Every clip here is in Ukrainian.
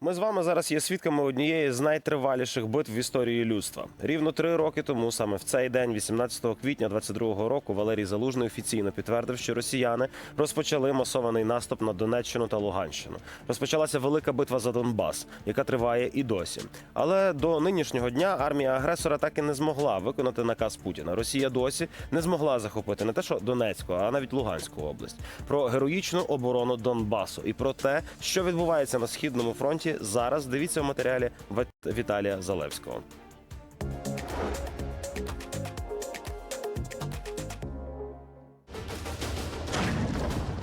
Ми з вами зараз є свідками однієї з найтриваліших битв в історії людства. Рівно три роки тому, саме в цей день, 18 квітня 22-го року, Валерій Залужний офіційно підтвердив, що росіяни розпочали масований наступ на Донеччину та Луганщину. Розпочалася велика битва за Донбас, яка триває і досі. Але до нинішнього дня армія агресора так і не змогла виконати наказ Путіна. Росія досі не змогла захопити не те, що Донецьку, а навіть Луганську область. Про героїчну оборону Донбасу і про те, що відбувається на східному фронті. Зараз дивіться в матеріалі Віталія Залевського.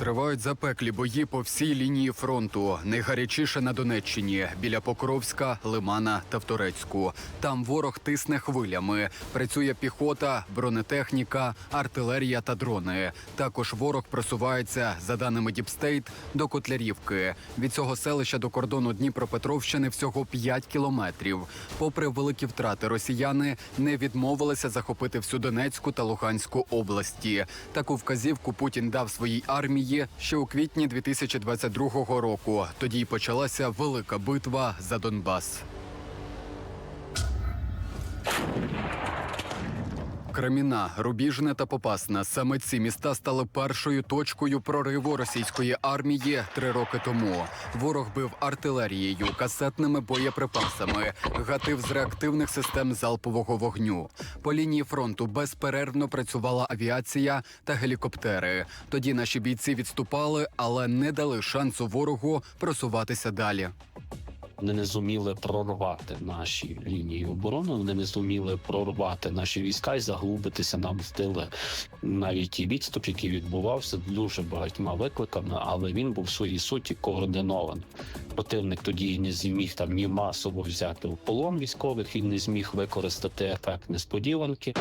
Тривають запеклі бої по всій лінії фронту. Найгарячіше на Донеччині біля Покровська, Лимана та Вторецьку. Там ворог тисне хвилями. Працює піхота, бронетехніка, артилерія та дрони. Також ворог просувається, за даними Діпстейт, до Котлярівки. Від цього селища до кордону Дніпропетровщини всього 5 кілометрів. Попри великі втрати, росіяни не відмовилися захопити всю Донецьку та Луганську області. Таку вказівку Путін дав своїй армії ще у квітні 2022 року. Тоді й почалася велика битва за Донбас. Креміна, Рубіжне та Попасна. Саме ці міста стали першою точкою прориву російської армії три роки тому. Ворог бив артилерією, касетними боєприпасами, гатив з реактивних систем залпового вогню. По лінії фронту безперервно працювала авіація та гелікоптери. Тоді наші бійці відступали, але не дали шансу ворогу просуватися далі. Вони не зуміли прорвати наші лінії оборони, вони не зуміли прорвати наші війська і заглубитися нам в тили. Навіть і відступ, який відбувався дуже багатьма викликами, але він був в своїй суті координований. Противник тоді не зміг там ні масово взяти в полон військових, він не зміг використати ефект несподіванки.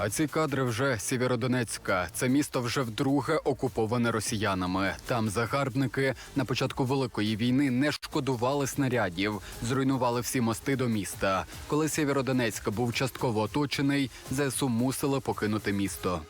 А ці кадри вже Сєвєродонецька. Це місто вже вдруге окуповане росіянами. Там загарбники на початку великої війни не шкодували снарядів, зруйнували всі мости до міста. Коли Сєвєродонецьк був частково оточений, ЗСУ мусили покинути місто.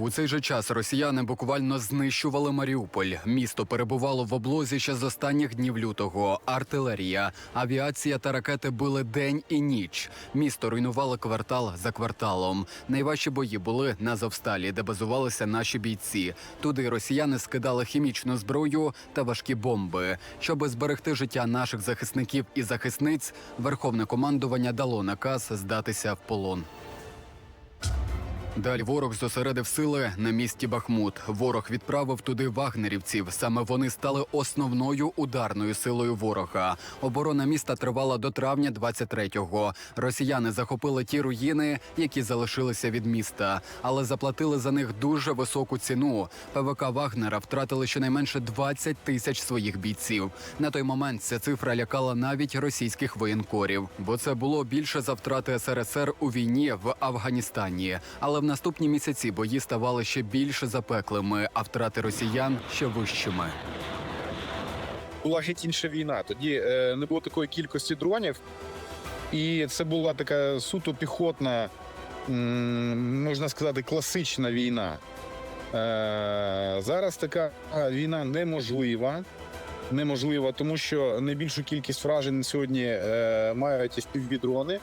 У цей же час росіяни буквально знищували Маріуполь. Місто перебувало в облозі ще з останніх днів лютого. Артилерія, авіація та ракети били день і ніч. Місто руйнувало квартал за кварталом. Найважчі бої були на Зовсталі, де базувалися наші бійці. Туди росіяни скидали хімічну зброю та важкі бомби. Щоби зберегти життя наших захисників і захисниць, верховне командування дало наказ здатися в полон. Далі ворог зосередив сили на місті Бахмут. Ворог відправив туди вагнерівців. Саме вони стали основною ударною силою ворога. Оборона міста тривала до травня 23-го. Росіяни захопили ті руїни, які залишилися від міста, але заплатили за них дуже високу ціну. ПВК Вагнера втратили щонайменше 20 тисяч своїх бійців. На той момент ця цифра лякала навіть російських воєнкорів, бо це було більше за втрати СРСР у війні в Афганістані. Але в наступні місяці бої ставали ще більш запеклими, а втрати росіян ще вищими. була геть інша війна. Тоді е, не було такої кількості дронів, і це була така суто піхотна, можна сказати, класична війна. Е, зараз така війна неможлива. Неможлива, тому що найбільшу кількість вражень сьогодні е, мають FPV-дрони.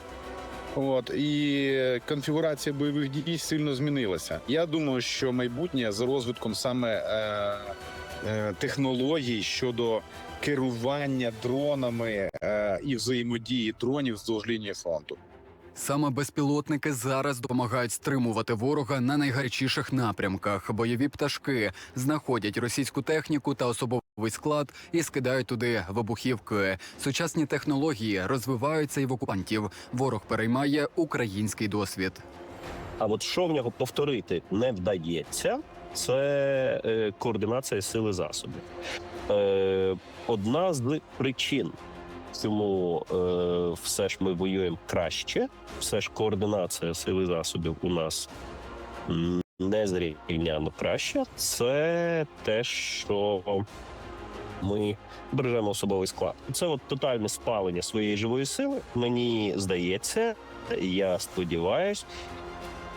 От і конфігурація бойових дій сильно змінилася. Я думаю, що майбутнє за розвитком саме е, е, технологій щодо керування дронами е, і взаємодії дронів вздовж лінії фронту. Саме безпілотники зараз допомагають стримувати ворога на найгарячіших напрямках. Бойові пташки знаходять російську техніку та особовий склад і скидають туди вибухівки. Сучасні технології розвиваються і в окупантів. Ворог переймає український досвід. А от що в нього повторити не вдається, це е, координація сили засобів. Е, одна з причин, чому е, все ж ми воюємо краще, все ж координація сили засобів у нас м, незрівняно краща, це те, що ми бережемо особовий склад. Це от тотальне спалення своєї живої сили. Мені здається, я сподіваюсь,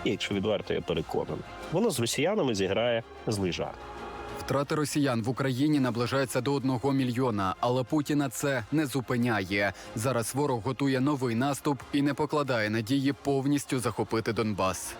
якщо відверто я переконаний, воно з росіянами зіграє злий жарт. Втрати росіян в Україні наближаються до одного мільйона, але Путіна це не зупиняє. Зараз ворог готує новий наступ і не покладає надії повністю захопити Донбас.